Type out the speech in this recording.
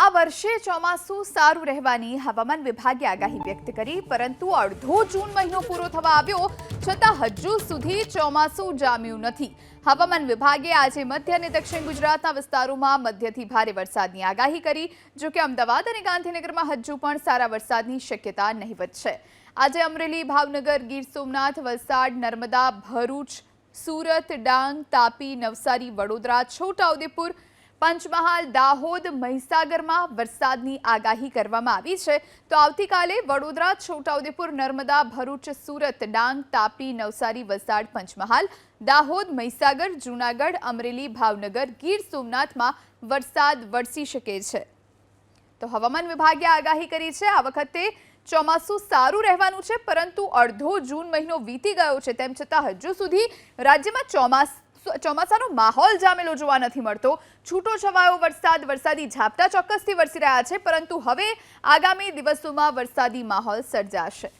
આ વર્ષે ચોમાસું સારું રહેવાની હવામાન વિભાગે આગાહી વ્યક્ત કરી, પરંતુ અડધો જૂન મહિનો પૂરો થવા આવ્યો છતાં હજુ સુધી ચોમાસું જામ્યું નથી. હવામાન વિભાગે આજે મધ્ય અને દક્ષિણ ગુજરાતના વિસ્તારોમાં મધ્યથી ભારે વરસાદની આગાહી કરી જો કે અમદાવાદ અને ગાંધીનગરમાં હજુ પણ સારા વરસાદની શક્યતા નહીવત છે. આજે અમરેલી, ભાવનગર, ગીર સોમનાથ, વલસાડ, નર્મદા, ભરૂચ, સુરત, ડાંગ, તાપી, નવસારી, વડોદરા છોટાઉદેપુર પંચમહાલ, દાહોદ, મહીસાગરમાં વરસાદની આગાહી કરવામાં આવી છે. તો આવતીકાલે વડોદરા, છોટાઉદેપુર, નર્મદા, ભરૂચ, સુરત, ડાંગ, તાપી, નવસારી, વલસાડ, પંચમહાલ, દાહોદ, મહીસાગર, જૂનાગઢ, અમરેલી, ભાવનગર, ગીર સોમનાથમાં વરસાદ વરસી શકે છે. તો હવામાન વિભાગે આગાહી કરી છે, આ વખતે ચોમાસું સારું રહેવાનું છે, પરંતુ અડધો જૂન મહિનો વીતી ગયો છે. તેમ છતાં હજુ સુધી રાજ્યમાં ચોમાસ ચોમાસાનો માહોલ જામેલો જોવા નથી મળતો. છૂટો છવાયો વરસાદ, વરસાદી ઝાપટા ચોક્કસથી વરસી રહ્યા છે, પરંતુ હવે આગામી દિવસોમાં વરસાદી માહોલ સર્જાશે.